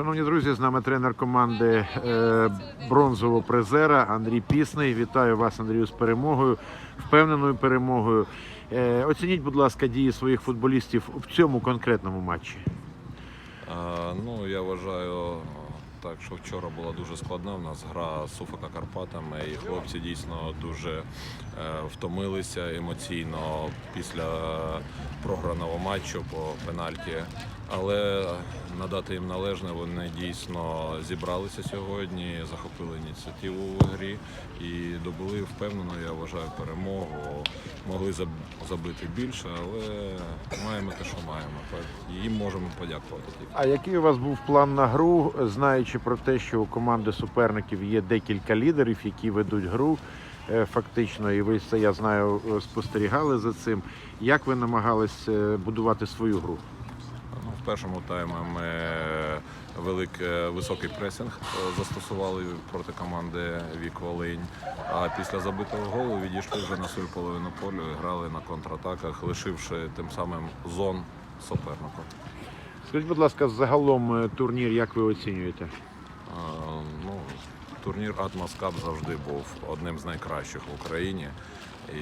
Шановні друзі, з нами тренер команди е, бронзового призера Андрій Пісний. Вітаю вас, Андрію, з перемогою, впевненою перемогою. Е, оцініть, будь ласка, дії своїх футболістів в цьому конкретному матчі. Е, Ну, я вважаю так, що вчора була дуже складна. У нас гра з Суфака Карпатами, і хлопці дійсно дуже втомилися емоційно після програного матчу по пенальті. Але надати їм належне, вони дійсно зібралися сьогодні, захопили ініціативу в грі і добули впевнено, я вважаю, перемогу. Могли забити більше, але маємо те, що маємо. Їм можемо подякувати. А який у вас був план на гру, знаючи про те, що у команди суперників є декілька лідерів, які ведуть гру е, фактично, і ви це я знаю, е, спостерігали за цим. Як ви намагались е, будувати свою гру? В першому таймі ми велик, високий пресинг е, застосували проти команди Вік Волинь. А після забитого голу відійшли вже на свою половину полю і грали на контратаках, лишивши тим самим зон супернику. Скажіть, будь ласка, загалом е, турнір, як ви оцінюєте? Е, турнір Атмос Cup завжди був одним з найкращих в Україні. І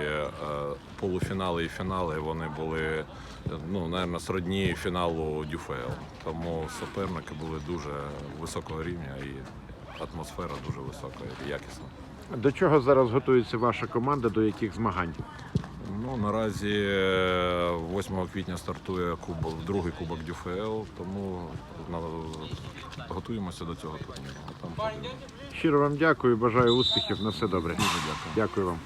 е, полуфінали і фінали вони були, е, ну, напевно, сродні фіналу Дюфейл. Тому суперники були дуже високого рівня і атмосфера дуже висока і якісна. До чого зараз готується ваша команда, до яких змагань? Ну, наразі е, 8 квітня стартує кубок, другий кубок Дюфейл, тому готуємося до цього турніру. Там подивимося. Щиро вам дякую, бажаю успіхів. На все добре. Дуже дякую. Дякую вам.